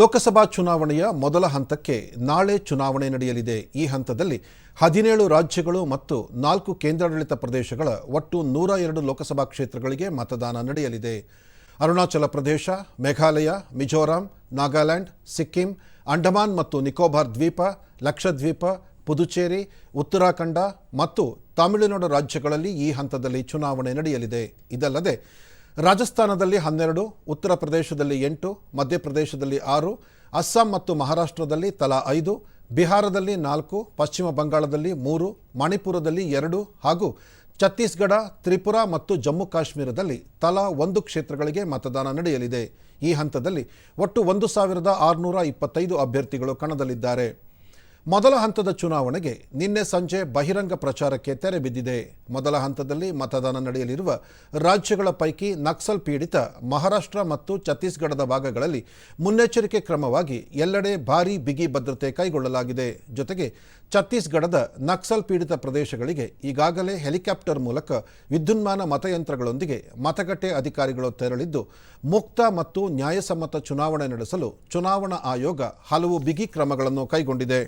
ಲೋಕಸಭಾ ಚುನಾವಣೆಯ ಮೊದಲ ಹಂತಕ್ಕೆ ನಾಳೆ ಚುನಾವಣೆ ನಡೆಯಲಿದೆ. ಈ ಹಂತದಲ್ಲಿ ಹದಿನೇಳು ರಾಜ್ಯಗಳು ಮತ್ತು ನಾಲ್ಕು ಕೇಂದ್ರಾಡಳಿತ ಪ್ರದೇಶಗಳ ಒಟ್ಟು ನೂರ ಎರಡು ಲೋಕಸಭಾ ಕ್ಷೇತ್ರಗಳಿಗೆ ಮತದಾನ ನಡೆಯಲಿದೆ. ಅರುಣಾಚಲ ಪ್ರದೇಶ, ಮೇಘಾಲಯ, ಮಿಜೋರಾಂ, ನಾಗಾಲ್ಯಾಂಡ್, ಸಿಕ್ಕಿಂ, ಅಂಡಮಾನ್ ಮತ್ತು ನಿಕೋಬಾರ್ ದ್ವೀಪ, ಲಕ್ಷದ್ವೀಪ, ಪುದುಚೇರಿ, ಉತ್ತರಾಖಂಡ ಮತ್ತು ತಮಿಳುನಾಡು ರಾಜ್ಯಗಳಲ್ಲಿ ಈ ಹಂತದಲ್ಲಿ ಚುನಾವಣೆ ನಡೆಯಲಿದೆ. ಇದಲ್ಲದೆ ರಾಜಸ್ಥಾನದಲ್ಲಿ ಹನ್ನೆರಡು, ಉತ್ತರ ಪ್ರದೇಶದಲ್ಲಿ ಎಂಟು, ಮಧ್ಯಪ್ರದೇಶದಲ್ಲಿ ಆರು, ಅಸ್ಸಾಂ ಮತ್ತು ಮಹಾರಾಷ್ಟ್ರದಲ್ಲಿ ತಲಾ ಐದು, ಬಿಹಾರದಲ್ಲಿ ನಾಲ್ಕು, ಪಶ್ಚಿಮ ಬಂಗಾಳದಲ್ಲಿ ಮೂರು, ಮಣಿಪುರದಲ್ಲಿ ಎರಡು ಹಾಗೂ ಛತ್ತೀಸ್ಗಢ, ತ್ರಿಪುರ ಮತ್ತು ಜಮ್ಮು ಕಾಶ್ಮೀರದಲ್ಲಿ ತಲಾ ಒಂದು ಕ್ಷೇತ್ರಗಳಿಗೆ ಮತದಾನ ನಡೆಯಲಿದೆ. ಈ ಹಂತದಲ್ಲಿ ಒಟ್ಟು ಒಂದು ಸಾವಿರದ ಆರುನೂರ ಇಪ್ಪತ್ತೈದು ಅಭ್ಯರ್ಥಿಗಳು ಕಣದಲ್ಲಿದ್ದಾರೆ. ಮೊದಲ ಹಂತದ ಚುನಾವಣೆಗೆ ನಿನ್ನೆ ಸಂಜೆ ಬಹಿರಂಗ ಪ್ರಚಾರಕ್ಕೆ ತೆರೆ ಬಿದ್ದಿದೆ. ಮೊದಲ ಹಂತದಲ್ಲಿ ಮತದಾನ ನಡೆಯಲಿರುವ ರಾಜ್ಯಗಳ ಪೈಕಿ ನಕ್ಸಲ್ ಪೀಡಿತ ಮಹಾರಾಷ್ಟ್ರ ಮತ್ತು ಛತ್ತೀಸ್ಗಢದ ಭಾಗಗಳಲ್ಲಿ ಮುನ್ನೆಚ್ಚರಿಕೆ ಕ್ರಮವಾಗಿ ಎಲ್ಲೆಡೆ ಭಾರೀ ಬಿಗಿ ಭದ್ರತೆ ಕೈಗೊಳ್ಳಲಾಗಿದೆ. ಜೊತೆಗೆ ಛತ್ತೀಸ್ಗಢದ ನಕ್ಸಲ್ ಪೀಡಿತ ಪ್ರದೇಶಗಳಿಗೆ ಈಗಾಗಲೇ ಹೆಲಿಕಾಪ್ಟರ್ ಮೂಲಕ ವಿದ್ಯುನ್ಮಾನ ಮತಯಂತ್ರಗಳೊಂದಿಗೆ ಮತಗಟ್ಟೆ ಅಧಿಕಾರಿಗಳು ತೆರಳಿದ್ದು, ಮುಕ್ತ ಮತ್ತು ನ್ಯಾಯಸಮ್ಮತ ಚುನಾವಣೆ ನಡೆಸಲು ಚುನಾವಣಾ ಆಯೋಗ ಹಲವು ಬಿಗಿ ಕ್ರಮಗಳನ್ನು ಕೈಗೊಂಡಿದೆ.